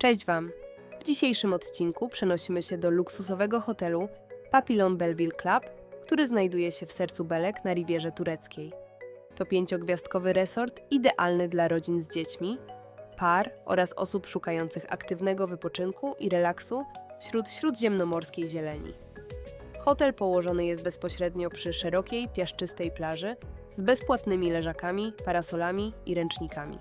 Cześć Wam! W dzisiejszym odcinku przenosimy się do luksusowego hotelu Papillon Belleville Club, który znajduje się w sercu Belek na Rivierze Tureckiej. To pięciogwiazdkowy resort idealny dla rodzin z dziećmi, par oraz osób szukających aktywnego wypoczynku i relaksu wśród śródziemnomorskiej zieleni. Hotel położony jest bezpośrednio przy szerokiej, piaszczystej plaży z bezpłatnymi leżakami, parasolami i ręcznikami.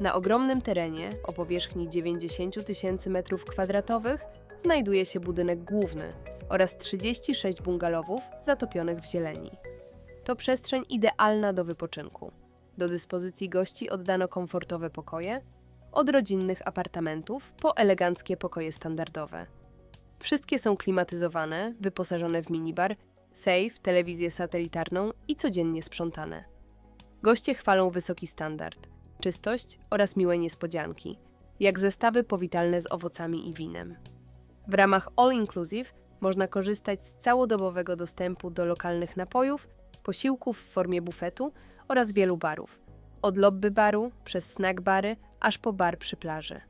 Na ogromnym terenie o powierzchni 90 tysięcy metrów kwadratowych znajduje się budynek główny oraz 36 bungalowów zatopionych w zieleni. To przestrzeń idealna do wypoczynku. Do dyspozycji gości oddano komfortowe pokoje, od rodzinnych apartamentów po eleganckie pokoje standardowe. Wszystkie są klimatyzowane, wyposażone w minibar, safe, telewizję satelitarną i codziennie sprzątane. Goście chwalą wysoki standard, czystość oraz miłe niespodzianki, jak zestawy powitalne z owocami i winem. W ramach All Inclusive można korzystać z całodobowego dostępu do lokalnych napojów, posiłków w formie bufetu oraz wielu barów, od lobby baru przez snack bary aż po bar przy plaży.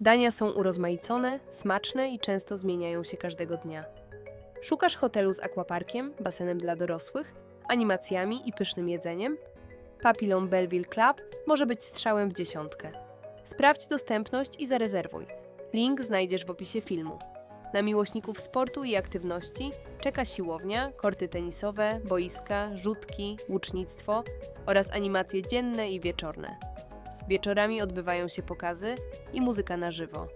Dania są urozmaicone, smaczne i często zmieniają się każdego dnia. Szukasz hotelu z akwaparkiem, basenem dla dorosłych, animacjami i pysznym jedzeniem? Papillon Belleville Club może być strzałem w dziesiątkę. Sprawdź dostępność i zarezerwuj. Link znajdziesz w opisie filmu. Na miłośników sportu i aktywności czeka siłownia, korty tenisowe, boiska, rzutki, łucznictwo oraz animacje dzienne i wieczorne. Wieczorami odbywają się pokazy i muzyka na żywo,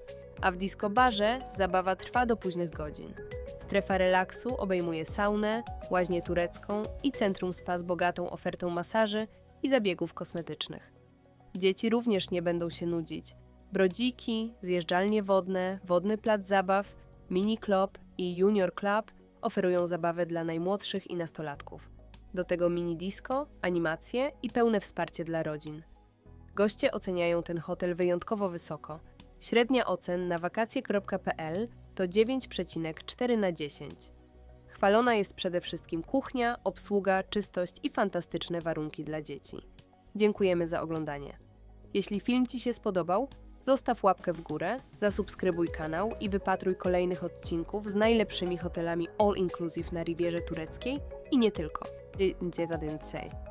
a w disco barze zabawa trwa do późnych godzin. Strefa relaksu obejmuje saunę, łaźnię turecką i centrum spa z bogatą ofertą masaży i zabiegów kosmetycznych. Dzieci również nie będą się nudzić. Brodziki, zjeżdżalnie wodne, wodny plac zabaw, mini club i junior club oferują zabawę dla najmłodszych i nastolatków. Do tego mini disco, animacje i pełne wsparcie dla rodzin. Goście oceniają ten hotel wyjątkowo wysoko. Średnia ocen na wakacje.pl to 9,4 na 10. Chwalona jest przede wszystkim kuchnia, obsługa, czystość i fantastyczne warunki dla dzieci. Dziękujemy za oglądanie. Jeśli film Ci się spodobał, zostaw łapkę w górę, zasubskrybuj kanał i wypatruj kolejnych odcinków z najlepszymi hotelami all inclusive na Rivierze Tureckiej i nie tylko. Dziękuję za więcej.